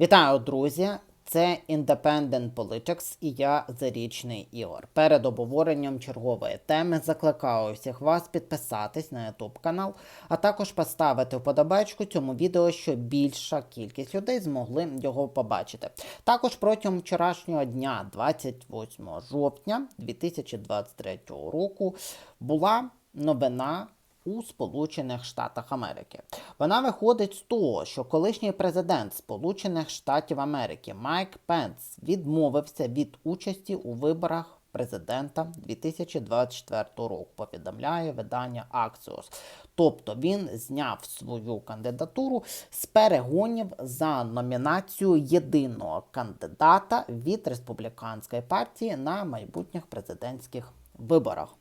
Вітаю, друзі! Це Independent Politics і я Зарічний Ігор. Перед обговоренням чергової теми закликаю всіх вас підписатись на YouTube канал, а також поставити вподобайку цьому відео, щоб більша кількість людей змогли його побачити. Також протягом вчорашнього дня, 28 жовтня 2023 року, була новина у Сполучених Штатах Америки. Вона виходить з того, що колишній президент Сполучених Штатів Америки Майк Пенс відмовився від участі у виборах президента 2024 року. Повідомляє видання Axios. Тобто він зняв свою кандидатуру з перегонів за номінацію єдиного кандидата від республіканської партії на майбутніх президентських виборах.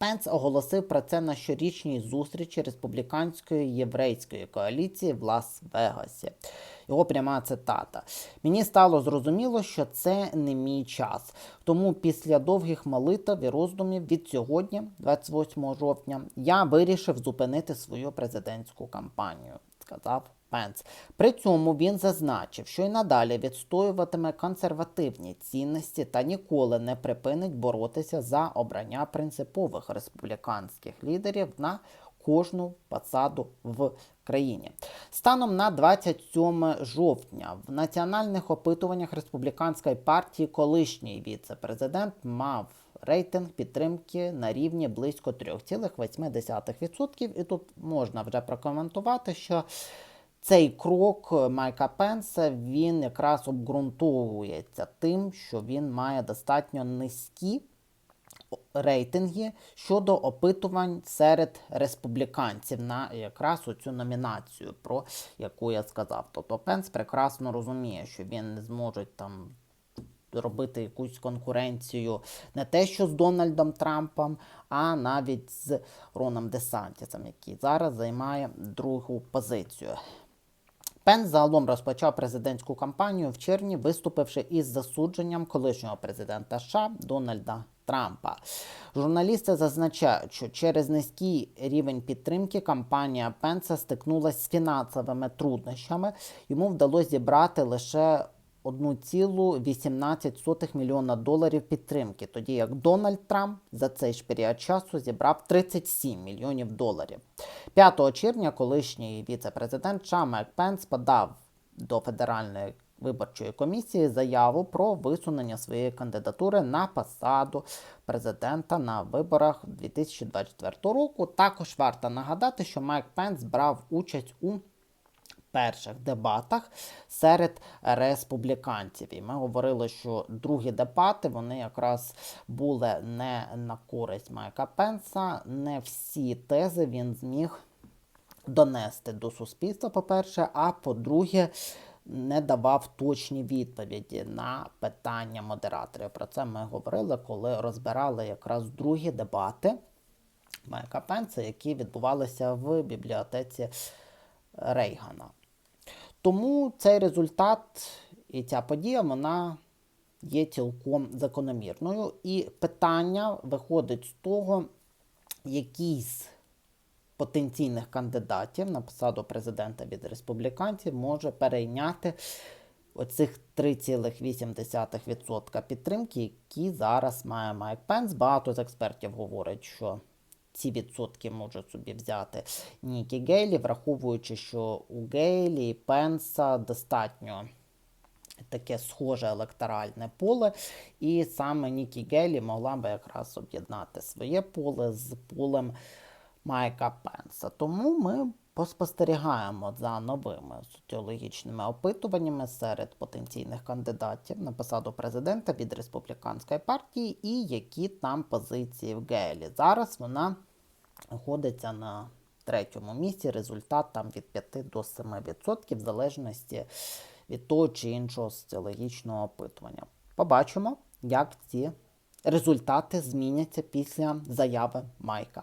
Пенс оголосив про це на щорічній зустрічі республіканської єврейської коаліції в Лас-Вегасі. Його пряма цитата. Мені стало зрозуміло, що це не мій час. Тому після довгих молитв і роздумів від сьогодні, 28 жовтня, я вирішив зупинити свою президентську кампанію, сказав Пенс. При цьому він зазначив, що й надалі відстоюватиме консервативні цінності та ніколи не припинить боротися за обрання принципових республіканських лідерів на кожну посаду в країні. Станом на 27 жовтня в національних опитуваннях республіканської партії колишній віце-президент мав рейтинг підтримки на рівні близько 3,8%. І тут можна вже прокоментувати, що цей крок Майка Пенса він якраз обґрунтовується тим, що він має достатньо низькі рейтинги щодо опитувань серед республіканців на якраз оцю номінацію, про яку я сказав. Тобто Пенс прекрасно розуміє, що він не зможе там. Робити якусь конкуренцію не те, що з Дональдом Трампом, а навіть з Роном Десантісом, який зараз займає другу позицію. Пенс загалом розпочав президентську кампанію в червні, виступивши із засудженням колишнього президента США Дональда Трампа. Журналісти зазначають, що через низький рівень підтримки кампанія Пенса стикнулася з фінансовими труднощами. Йому вдалося зібрати лише 1,18 мільйона доларів підтримки, тоді як Дональд Трамп за цей ж період часу зібрав 37 мільйонів доларів. 5 червня колишній віце-президент США Пенс подав до федеральної виборчої комісії заяву про висунення своєї кандидатури на посаду президента на виборах 2024 року. Також варто нагадати, що Майк Пенс брав участь у перших дебатах серед республіканців. І ми говорили, що другі дебати вони якраз були не на користь Майка Пенса. Не всі тези він зміг донести до суспільства, по-перше, а по-друге, не давав точні відповіді на питання модераторів. Про це ми говорили, коли розбирали якраз другі дебати Майка Пенса, які відбувалися в бібліотеці Рейгана. Тому цей результат і ця подія вона є цілком закономірною. І питання виходить з того, який з потенційних кандидатів на посаду президента від республіканців може перейняти оцих 3,8% підтримки, які зараз має Майк Пенс. Багато з експертів говорять, що ці відсотки може собі взяти Нікі Гейлі, враховуючи, що у Гейлі і Пенса достатньо таке схоже електоральне поле, і саме Нікі Гейлі могла би якраз об'єднати своє поле з полем Майка Пенса. Тому ми поспостерігаємо за новими соціологічними опитуваннями серед потенційних кандидатів на посаду президента від республіканської партії і які там позиції в Гейлі. Зараз вона знаходиться на третьому місці. Результат там від 5 до 7%, в залежності від того чи іншого соціологічного опитування. Побачимо, як ці результати зміняться після заяви Майка